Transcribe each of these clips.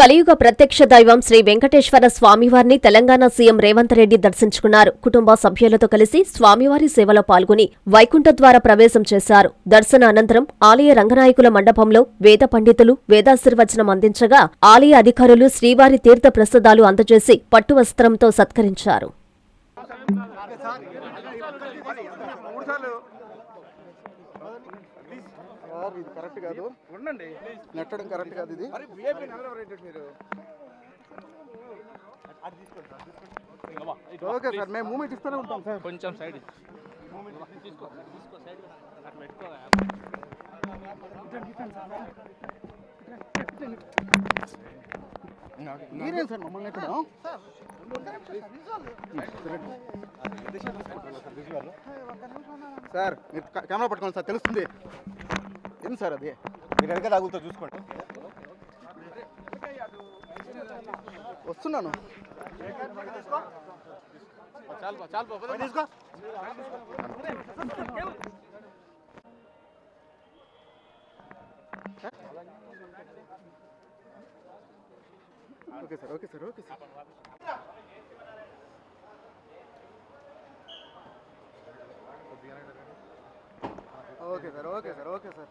కలియుగ ప్రత్యక్ష దైవం శ్రీ వెంకటేశ్వర స్వామివారిని తెలంగాణ సీఎం రేవంత్ రెడ్డి దర్శించుకున్నారు. కుటుంబ సభ్యులతో కలిసి స్వామివారి సేవలో పాల్గొని వైకుంఠ ద్వారా ప్రవేశం చేశారు. దర్శన అనంతరం ఆలయ రంగనాయకుల మండపంలో వేద పండితులు వేదాశీర్వచనం అందించగా ఆలయ అధికారులు శ్రీవారి తీర్థ ప్రసాదాలు అందజేసి పట్టు వస్త్రంతో సత్కరించారు. సార్ ఇది కరెక్ట్ కాదు. ఉండండి. నెట్టడం కరెక్ట్ కాదు ఇది. మరి విఐపి నిలబడేటట్టు మీరు? ఓకే సార్ మేము మూమెంట్ ఇస్తూనే ఉంటాం సార్. కొంచెం సైడ్ మీరేం సార్ మమ్మల్ని ఎక్కడం? సార్ మీరు కెమెరా పట్టుకోండి సార్ తెలుస్తుంది. ఏంది సార్ అది? మీరు వెనక తగులుతో చూసుకోండి. వస్తున్నాను. తీసుకో okay sir okay sir okay sir okay sir okay sir okay sir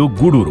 మరియు గూడూరు